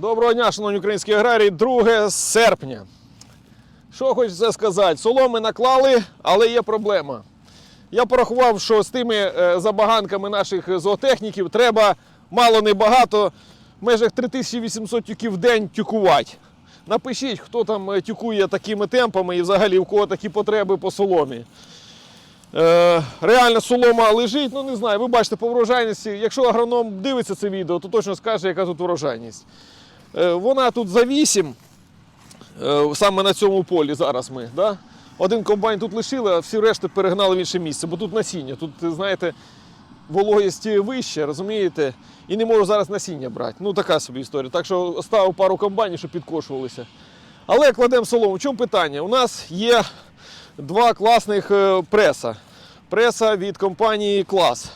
Доброго дня, шановні українські аграрії, 2 серпня. Що хочеться сказати? Соломи наклали, але є проблема. Я порахував, що з тими е, забаганками наших зоотехніків треба мало не багато, в межах 3800 тюків в день тюкувати. Напишіть, хто там е, тюкує такими темпами і взагалі у кого такі потреби по соломі. Е, реально солома лежить, ну не знаю, ви бачите по врожайності. Якщо агроном дивиться це відео, то точно скаже, яка тут врожайність. Е, вона тут за 8, е, саме на цьому полі зараз ми. Да? Один комбайн тут лишили, а всі решти перегнали в інше місце, бо тут насіння. Тут, знаєте, вологість вища, розумієте? І не можу зараз насіння брати. Ну така собі історія. Так що оставив пару комбайнів, щоб підкошувалися. Але кладемо солому. В чому питання? У нас є два класних е, преса. Преса від компанії Клас.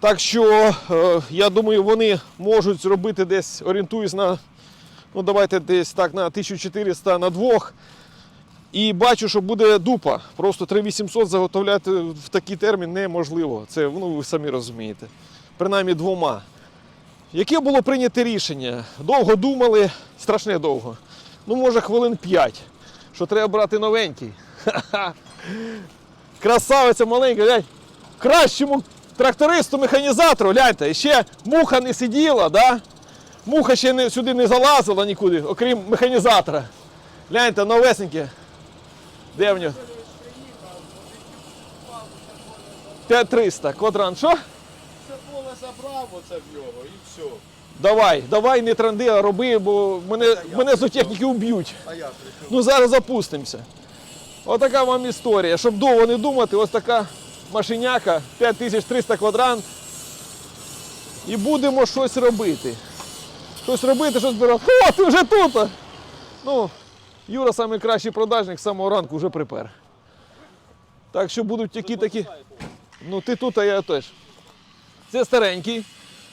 Так що, е, я думаю, вони можуть зробити десь, орієнтуюсь на, ну давайте десь так на 1400 на двох. І бачу, що буде дупа. Просто 3800 заготовляти в такий термін неможливо. Це ну, ви самі розумієте. Принаймні двома. Яке було прийнято рішення? Довго думали, страшне довго. Ну, може, хвилин 5, що треба брати новенький. Красавиця маленька, глянь. Кращому трактористу, механізатору, гляньте, ще муха не сиділа, да? муха ще не, сюди не залазила нікуди, окрім механізатора. Гляньте, новесеньке. Де в нього? 5300. Квадрант. Що? Це поле забрав оце в нього і все. Давай, давай, не тренди, а роби, бо мене, мене зоотехніки вб'ють. А я прийшов. Ну зараз запустимося. Отака вам історія. Щоб довго не думати, ось така машиняка, 5300 квадрант. І будемо щось робити. Щось робити, щось збирати. О, ти вже тут! Ну, Юра найкращий продажник з самого ранку вже припер. Так що будуть такі такі. Ну ти тут, а я теж. Це старенький.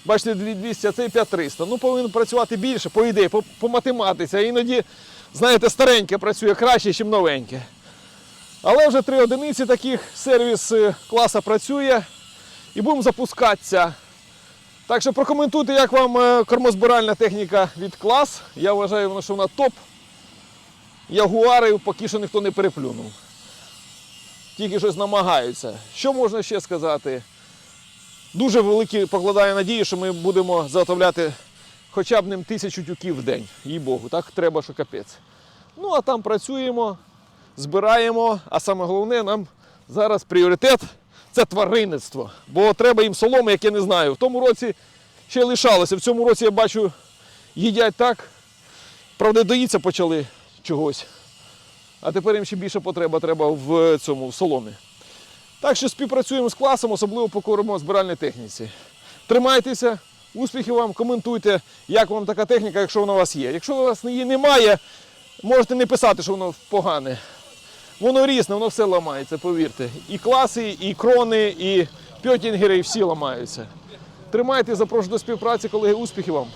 Бачите, 200, а це 5300. Ну, повинен працювати більше, по ідеї, по, по математиці. А іноді, знаєте, стареньке працює краще, ніж новеньке. Але вже три одиниці таких сервіс е, класа працює. І будемо запускатися. Так що прокоментуйте, як вам е, кормозбиральна техніка від клас. Я вважаю, що вона топ. Ягуари поки що ніхто не переплюнув. Тільки щось намагаються. Що можна ще сказати? Дуже великі покладаю надії, що ми будемо заготовляти хоча б ним тисячу тюків в день. Їй Богу, так треба, що капець. Ну а там працюємо, збираємо, а саме головне, нам зараз пріоритет це тваринництво. Бо треба їм соломи, як я не знаю. В тому році ще лишалося. В цьому році я бачу, їдять так. Правда, доїться почали чогось. А тепер їм ще більше потреба треба в цьому в соломі. Так що співпрацюємо з класом, особливо по кормозбиральній техніці. Тримайтеся, успіхів вам, коментуйте, як вам така техніка, якщо вона у вас є. Якщо у вас її немає, можете не писати, що воно погане. Воно різне, воно все ламається, повірте. І класи, і крони, і пьотінгери, і всі ламаються. Тримайте, запрошую до співпраці, колеги, успіхів вам!